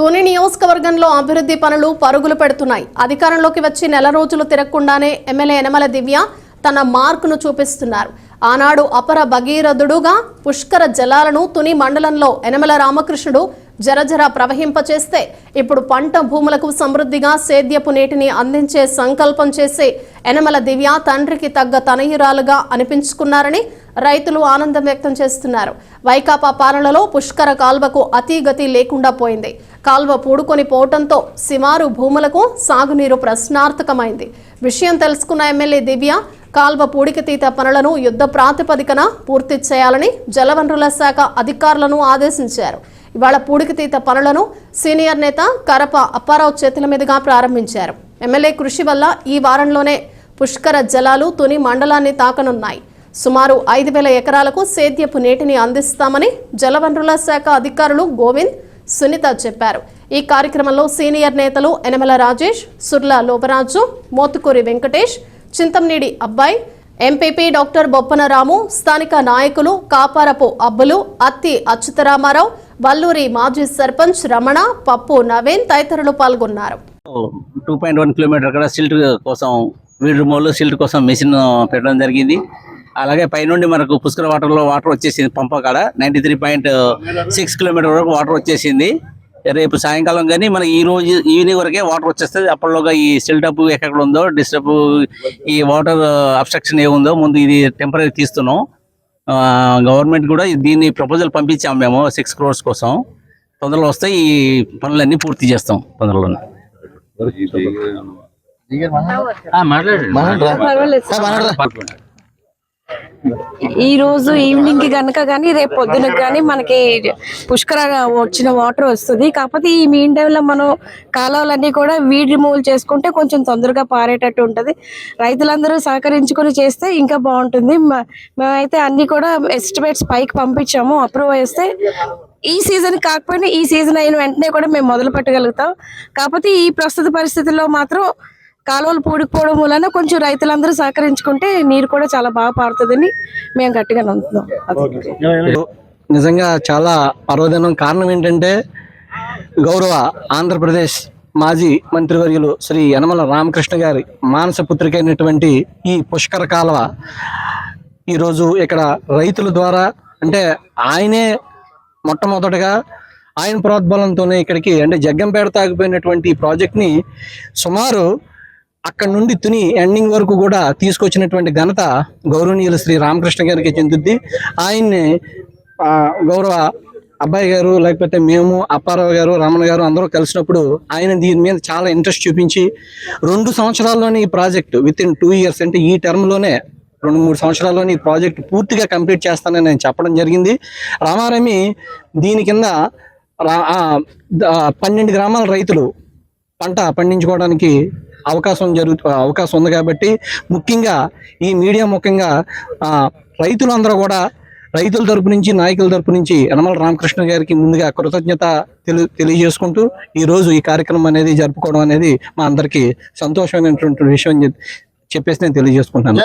తుని నియోజకవర్గంలో అభివృద్ధి పనులు పరుగులు పెడుతున్నాయి. అధికారంలోకి వచ్చి నెల రోజులు తిరగకుండానే ఎమ్మెల్యే యనమల దివ్య తన మార్కును చూపిస్తున్నారు. ఆనాడు అపర భగీరథుడుగా పుష్కర జలాలను తుని మండలంలో యనమల రామకృష్ణుడు జరజర ప్రవహింపచేస్తే ఇప్పుడు పంట భూములకు సమృద్ధిగా సేద్యపు నీటిని అందించే సంకల్పం చేసే యనమల దివ్య తండ్రికి తగ్గ తనయురాలుగా అనిపించుకున్నారని రైతులు ఆనందం వ్యక్తం చేస్తున్నారు. వైకాపా పాలనలో పుష్కర కాల్వకు అతీగతి లేకుండా పోయింది. కాల్వ పూడుకొని పోవటంతో సిమారు భూములకు సాగునీరు ప్రశ్నార్థకమైంది. విషయం తెలుసుకున్న ఎమ్మెల్యే దివ్య కాల్వ పూడికతీత పనులను యుద్ధ ప్రాతిపదికన పూర్తి చేయాలని జలవనరుల శాఖ అధికారులను ఆదేశించారు. ఇవాళ పూడికతీత పనులను సీనియర్ నేత కరప అప్పారావు చేతుల మీదుగా ప్రారంభించారు. ఎమ్మెల్యే కృషి వల్ల ఈ వారంలోనే పుష్కర జలాలు తుని మండలాన్ని తాకనున్నాయి. సుమారు ఐదు వేల ఎకరాలకు సేద్యపు నీటిని అందిస్తామని జలవనరుల శాఖ అధికారులు గోవింద్ సునీత చెప్పారు. ఈ కార్యక్రమంలో సీనియర్ నేతలు ఎనమల రాజేష్ సుర్ల లోపరాజు మోతుకూరి వెంకటేష్ చింతంనీడి అబ్బాయి ఎంపీపీ డాక్టర్ బొప్పనరాము స్థానిక నాయకులు కాపారపు అబ్బులు అత్తి అచ్యుతరామారావు వల్లూరి మాజీ సర్పంచ్ రమణ పప్పు నవీన్ తదితరులు పాల్గొన్నారు. టూ పాయింట్ వన్ కిలోమీటర్ కూడా సిల్ట్ కోసం వీడు మోల్ సిల్ట్ కోసం మిషన్ పెట్టడం జరిగింది. అలాగే పైనుండి మనకు పుష్కర వాటర్లో వాటర్ వచ్చేసింది పంప కాడ ninety three point six kilometre వరకు వాటర్ వచ్చేసింది. రేపు సాయంకాలం కానీ మనకి ఈ రోజు ఈవినింగ్ వరకే వాటర్ వచ్చేస్తుంది. అప్పటిలోగా ఈ సిల్ట్ అప్ ఎక్కడ ఉందో డిస్టర్బ్ ఈ వాటర్ అబ్స్ట్రక్షన్ ఏముందో ముందు ఇది టెంపరీ తీస్తున్నాం. గవర్నమెంట్ కూడా దీన్ని ప్రపోజల్ పంపించాము మేము సిక్స్ క్రోర్స్ కోసం. తొందరలో వస్తే ఈ పనులన్నీ పూర్తి చేస్తాం తొందరలోనే. ఈ రోజు ఈవినింగ్కి గనక కానీ రేపు పొద్దున కానీ మనకి పుష్కరంగా వచ్చిన వాటర్ వస్తుంది. కాకపోతే ఈ మీన్ టైంలో మనం కాలువలన్నీ కూడా వీడ్ రిమూవల్ చేసుకుంటే కొంచెం తొందరగా పారేటట్టు ఉంటుంది. రైతులందరూ సహకరించుకొని చేస్తే ఇంకా బాగుంటుంది. మేమైతే అన్ని కూడా ఎస్టిమేట్స్ పైకి పంపించాము. అప్రూవ్ చేస్తే ఈ సీజన్ కాకపోయినా ఈ సీజన్ అయిన వెంటనే కూడా మేము మొదలు పెట్టగలుగుతాం. కాకపోతే ఈ ప్రస్తుత పరిస్థితుల్లో మాత్రం కాలువలు పూడిపోవడం వలన కొంచెం రైతులందరూ సహకరించుకుంటే నీరు కూడా చాలా బాగా పారుతుందని మేము గట్టిగా నమ్ముతున్నాం. నిజంగా చాలా పర్వదినం కారణం ఏంటంటే గౌరవ ఆంధ్రప్రదేశ్ మాజీ మంత్రివర్యులు శ్రీ యనమల రామకృష్ణ గారి మానస పుత్రికైనటువంటి ఈ పుష్కర కాలువ ఈరోజు ఇక్కడ రైతుల ద్వారా అంటే ఆయనే మొట్టమొదటగా ఆయన ప్రోద్బలంతోనే ఇక్కడికి అంటే జగ్గంపేట తాగిపోయినటువంటి ఈ ప్రాజెక్ట్ని సుమారు అక్కడ నుండి తుని ఎండింగ్ వరకు కూడా తీసుకొచ్చినటువంటి ఘనత గౌరవనీయులు శ్రీ రామకృష్ణ గారికి చెందుద్ది. ఆయన్ని గౌరవ అబ్బాయి గారు లేకపోతే మేము అప్పారావు గారు రమణ గారు అందరూ కలిసినప్పుడు ఆయన దీని మీద చాలా ఇంట్రెస్ట్ చూపించి రెండు సంవత్సరాల్లోనే ఈ project with in two years అంటే ఈ టర్మ్లోనే రెండు మూడు సంవత్సరాల్లోనే ఈ ప్రాజెక్ట్ పూర్తిగా కంప్లీట్ చేస్తానని నేను చెప్పడం జరిగింది. రామారమి దీని కింద రా- పన్నెండు గ్రామాల రైతులు పంట పండించుకోవడానికి అవకాశం జరుగు అవకాశం ఉంది కాబట్టి ముఖ్యంగా ఈ మీడియా ముఖ్యంగా రైతులందరూ కూడా రైతుల తరపు నుంచి నాయకుల తరపు నుంచి యనమల రామకృష్ణ గారికి ముందుగా కృతజ్ఞత తెలి తెలియజేసుకుంటూ ఈ రోజు ఈ కార్యక్రమం అనేది జరుపుకోవడం అనేది మా అందరికీ సంతోషమైనటువంటి విషయం చెప్పి- చెప్పేసి నేను తెలియజేసుకుంటాను